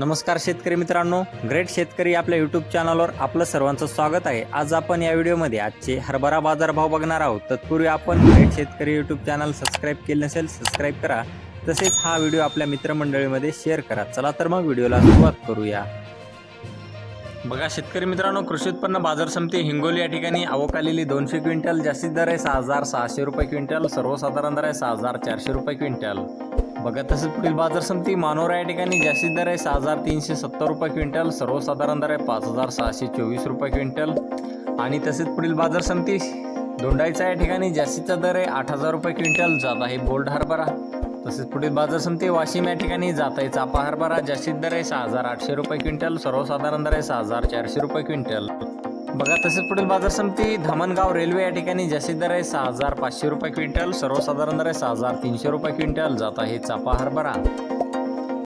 नमस्कार शेतकरी मित्रांनो ग्रेट शेतकरी आपल्या यूट्यूब चॅनलवर आपलं सर्वांचं स्वागत आहे. आज आपण या व्हिडिओमध्ये आजचे हरभरा बाजारभाव बघणार आहोत. तत्पूर्वी आपण ग्रेट शेतकरी यूट्यूब चॅनल सबस्क्राईब केले नसेल सबस्क्राईब करा. तसेच हा व्हिडिओ आपल्या मित्रमंडळीमध्ये शेअर करा. चला तर मग व्हिडिओला सुरुवात करूया. बघा शेतकरी मित्रांनो कृषी उत्पन्न बाजार समिती हिंगोली या ठिकाणी अवकालेली दोनशे क्विंटल. जास्तीत दर आहे सहा हजार सहाशे रुपये क्विंटल सर्वसाधारण दर आहे सहा हजार चारशे रुपये क्विंटल. बघा तसंच पुढील बाजार समिती मानोरा या ठिकाणी जास्तीत दर आहे सहा हजार तीनशे सत्तर रुपये क्विंटल सर्वसाधारण दर आहे पाच हजार सहाशे चोवीस रुपये क्विंटल. आणि तसेच पुढील बाजार समिती दोंडाईचा या ठिकाणी जास्तीचा दर आहे आठ हजार रुपये क्विंटल जात आहे बोल्ड हरभरा. तसेच पुढील बाजार समिती वाशिम या ठिकाणी जात आहे चापा हरभरा जास्तीत दर आहे सहा हजार आठशे रुपये क्विंटल सर्वसाधारण दर आहे सहा हजार चारशे रुपये क्विंटल. बघा तसेच पुढील बाजार समिती धामणगाव रेल्वे या ठिकाणी जास्तीत दर आहे सहा हजार पाचशे रुपये क्विंटल सर्वसाधारण दर आहे सहा हजार तीनशे रुपये क्विंटल. जात आहे चापा हरभरा.